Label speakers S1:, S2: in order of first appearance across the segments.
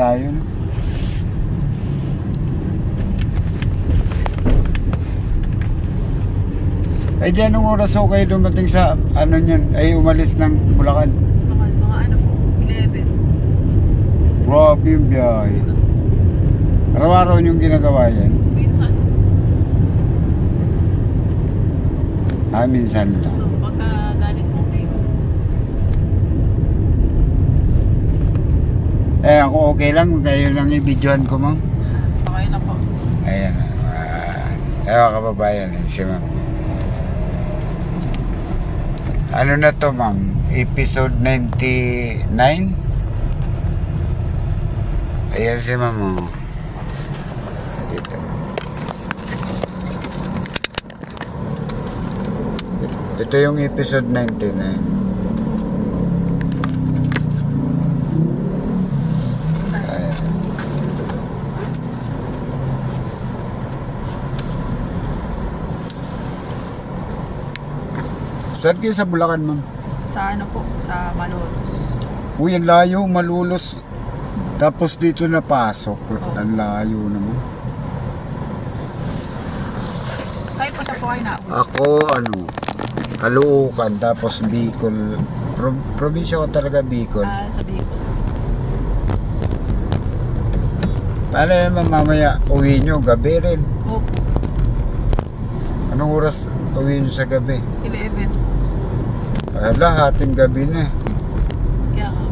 S1: tayo. no? Ay, di anong oras ho kayo dumating sa, ano niyan, ay umalis ng Bulacan?
S2: Mga, mga ano po, 11.
S1: Grabe yung biyahe. Araw-araw yung ginagawa yan.
S2: Minsan,
S1: Ah, minsan lang.
S2: pagka galing po kayo.
S1: Eh, ako okay lang. Kayo lang i-videoan ko, ma'am.
S2: Okay na po.
S1: Ayan. Uh, ewan kababayan, si ma'am. Ano na to, ma'am? Episode 99? Ayan si ma'am. oh. Dito. Ito yung episode 99. Saan kayo sa Bulacan, ma'am?
S2: Sa ano po, sa Malolos.
S1: Uy, ang layo, malulos. Tapos dito napasok. Ang layo naman.
S2: Kayo po sa po kayo na
S1: Ako, ano, Caloocan, tapos Bicol. Pro probinsya ko talaga Bicol.
S2: Ah, sa Bicol.
S1: Paano naman mamaya uwi nyo? Gabi rin.
S2: Opo,
S1: Anong oras uwi sa gabi?
S2: 11.
S1: Ala, hating gabi na.
S2: Kaya nga.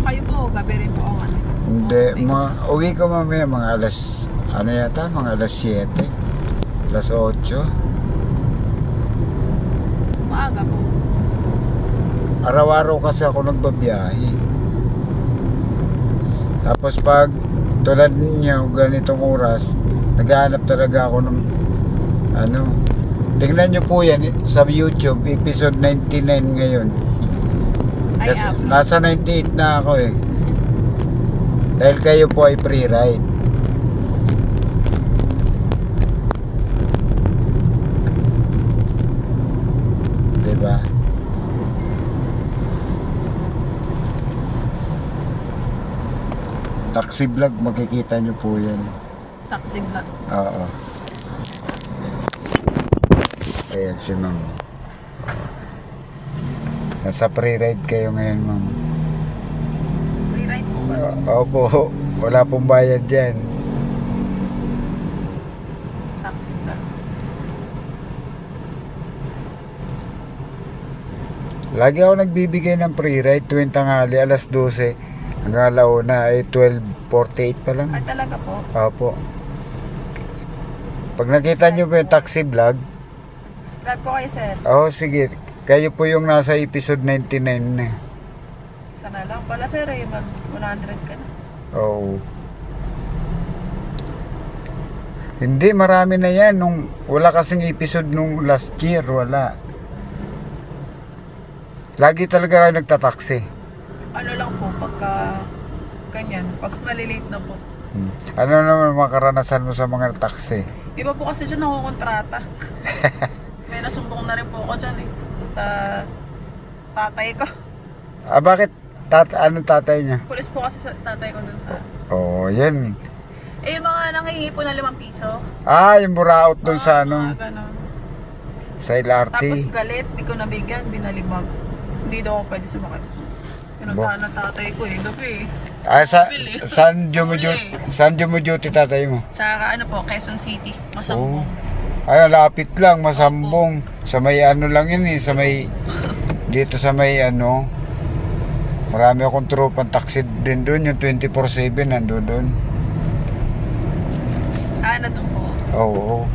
S2: Kayo po, gabi rin po ang ano.
S1: Hindi,
S2: Okay.
S1: mga, uwi ko mamaya mga alas, ano yata, mga alas 7. Alas 8.
S2: Maaga po.
S1: Araw-araw kasi ako nagbabiyahe. Tapos pag tulad niya ganitong oras, naghahanap talaga ako ng ano. Tingnan niyo po yan sa YouTube, episode 99 ngayon.
S2: Ay,
S1: Kasi
S2: ah,
S1: nasa 98 na ako eh. Dahil kayo po ay free ride. Taxi vlog, makikita nyo po yan.
S2: taxi vlog.
S1: Oo. Ayan si ma'am. Nasa pre-ride kayo ngayon, ma'am.
S2: Free ride po ba?
S1: Opo, wala pong bayad yan.
S2: Taxi vlog.
S1: Lagi ako nagbibigay ng pre-ride tuwing tanghali, alas 12. Hanggang alauna ay 12.48 pa lang.
S2: Ay, talaga po.
S1: Opo. Pag nakita nyo po yung taxi vlog,
S2: Subscribe ko kayo, sir.
S1: oh sige, kayo po yung nasa episode 99 na.
S2: Sana lang pala, sir, eh. Mag 100 ka na.
S1: Oo. Hindi, marami na yan. Nung, wala kasing episode nung last year, wala. Lagi talaga kayo nagtataksi.
S2: Ano lang po, pagka ganyan, pag malilate na po.
S1: Hmm. Ano naman mga karanasan mo sa mga taksi?
S2: Iba po kasi dyan ako kontrata. May nasumbong na rin po ako dyan eh. Sa tatay ko.
S1: Ah, bakit? Tat anong tatay niya?
S2: Pulis po kasi sa tatay ko dun sa...
S1: Oo, oh, yan.
S2: Eh, yung mga nangihingi po ng limang piso.
S1: Ah, yung buraot doon sa
S2: Ah,
S1: ano,
S2: mga ganon.
S1: sa LRT.
S2: Tapos galit, di ko nabigyan, binalibag. Hindi daw ako pwede sumakit. Ng tatay ko eh, gabi eh.
S1: Ah, sa, saan dumuduty,
S2: Huli.
S1: saan dumuduty tatay mo?
S2: Sa ano po, Quezon City, Masambong.
S1: Ay, lapit lang, masambong. Sa may ano lang yun eh, sa may, dito sa may ano, marami akong tropang taxi din doon, yung 24-7 nando doon.
S2: Ah, na doon po.
S1: Oo,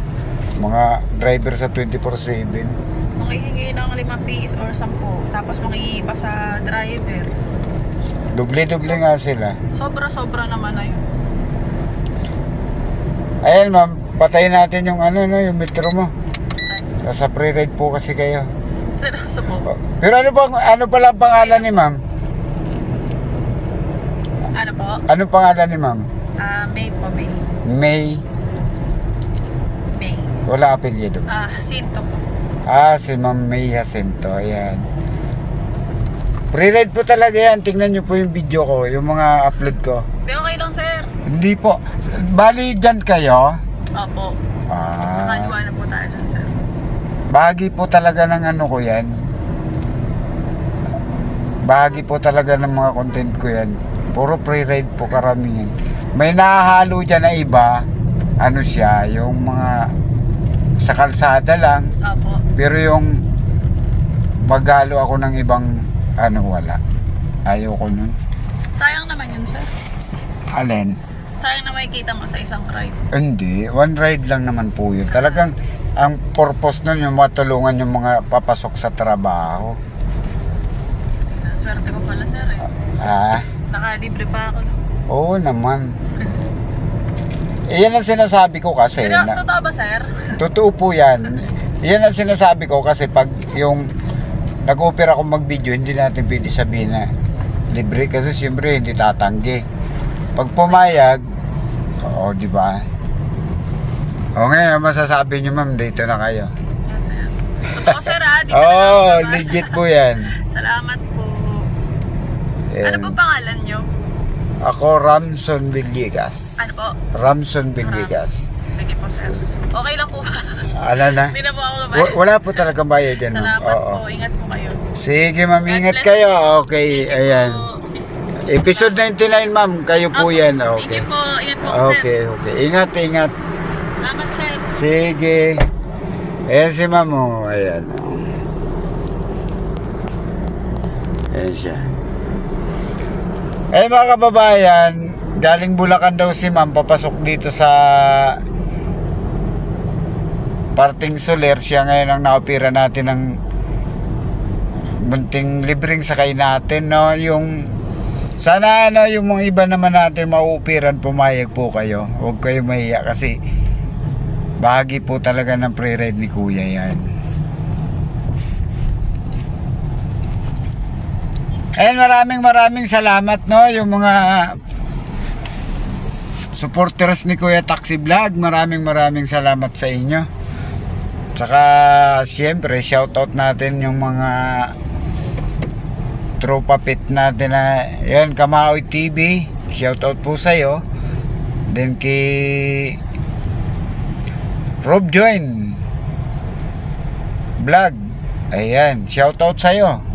S1: mga driver sa 24-7.
S2: Mangihingi ng limang piso or sampo. Tapos mangihingi pa sa driver.
S1: Doble-doble nga sila.
S2: Sobra-sobra naman na yun.
S1: Ayan ma'am, patayin natin yung ano, no, yung metro mo. Nasa pre-ride po kasi kayo.
S2: Seryoso po.
S1: Oh, Pero ano bang, ano pala ang pangalan ni ma'am?
S2: Ano po?
S1: Anong pangalan ni ma'am?
S2: Ah, May po, May.
S1: May,
S2: May.
S1: wala apelyido.
S2: Ah, Jacinto po.
S1: Ah, si Ma'am May Jacinto. Ayan. Pre-ride po talaga yan. Tingnan nyo po yung video ko, yung mga upload ko.
S2: Hindi, okay lang, sir.
S1: Hindi po. Bali, dyan kayo.
S2: Opo.
S1: Ah,
S2: Nakaliwa na po tayo dyan, sir.
S1: bahagi po talaga ng ano ko yan. Bahagi po talaga ng mga content ko yan. Puro pre-ride po karamihan. May nahahalo dyan na iba. Ano siya, yung mga sa kalsada lang.
S2: Opo.
S1: Pero yung maghalo ako ng ibang ano wala. Ayoko nun.
S2: Sayang naman yun, sir.
S1: Alin?
S2: Sayang na makikita mo sa isang ride.
S1: Hindi. One ride lang naman po yun. Talagang ang purpose nun yung matulungan yung mga papasok sa trabaho.
S2: Swerte ko pala, sir, eh.
S1: Ah,
S2: Nakalibre pa ako.
S1: oo naman. Iyan ang sinasabi ko kasi.
S2: Pero,
S1: Na,
S2: totoo ba, sir?
S1: totoo po yan. Iyan ang sinasabi ko kasi pag yung nag-offer ako mag-video, hindi natin pwede sabihin na libre kasi siyempre hindi tatanggi. Pag pumayag, oo, di ba? O ngayon, masasabi nyo ma'am, dito na kayo.
S2: Yan, sir. Totoo, sir, ah. Dito
S1: oh, legit po yan.
S2: Salamat po.
S1: Yan.
S2: Ano po pangalan nyo?
S1: Ako, Ramson Villegas.
S2: Ano po?
S1: Ramson Villegas.
S2: Sige po, sir. Okay lang po.
S1: Ano na?
S2: Hindi na po ako nabayad.
S1: wala po talagang bayad dyan.
S2: Salamat
S1: Oo.
S2: po. Ingat po kayo.
S1: Sige, ma'am.
S2: God
S1: Ingat
S2: bless
S1: kayo. Okay,
S2: Thank you
S1: ayan.
S2: po.
S1: Episode 99, ma'am. Kayo po
S2: Opo.
S1: yan.
S2: Thank
S1: Okay.
S2: you po. Ingat po,
S1: Okay,
S2: sir.
S1: okay. Ingat, ingat.
S2: Salamat, sir.
S1: Sige. Ayan si ma'am. Oh. Ayan. oh. Ayan siya. Eh mga kababayan, galing Bulacan daw si ma'am, papasok dito sa parting Soler. Siya ngayon ang naopira natin ng munting libreng sakay natin, no? Yung sana ano, yung mga iba naman natin mauupiran, pumayag po kayo. Huwag kayo mahiya kasi bahagi po talaga ng pre-ride ni Kuya yan. And maraming maraming salamat no yung mga supporters ni Kuya Taxi Vlog. Maraming maraming salamat sa inyo. Tsaka siyempre shoutout natin yung mga tropa pit natin na yan Kamaoy TV. Shoutout po sa iyo. Then kay Rob Join Vlog. Ayan, shoutout sa iyo.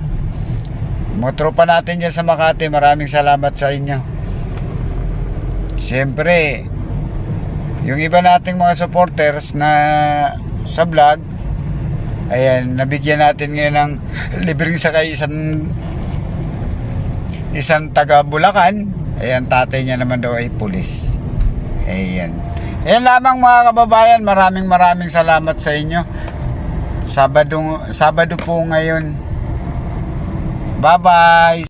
S1: Mga tropa natin dyan sa Makati, maraming salamat sa inyo. Siyempre, yung iba nating mga supporters na sa vlog, ayan, nabigyan natin ngayon ng libreng sakay isang isang taga Bulacan. Ayan, tatay niya naman daw ay pulis. Ayan. Ayan lamang mga kababayan, maraming maraming salamat sa inyo. Sabado, Sabado po ngayon. Bye-bye!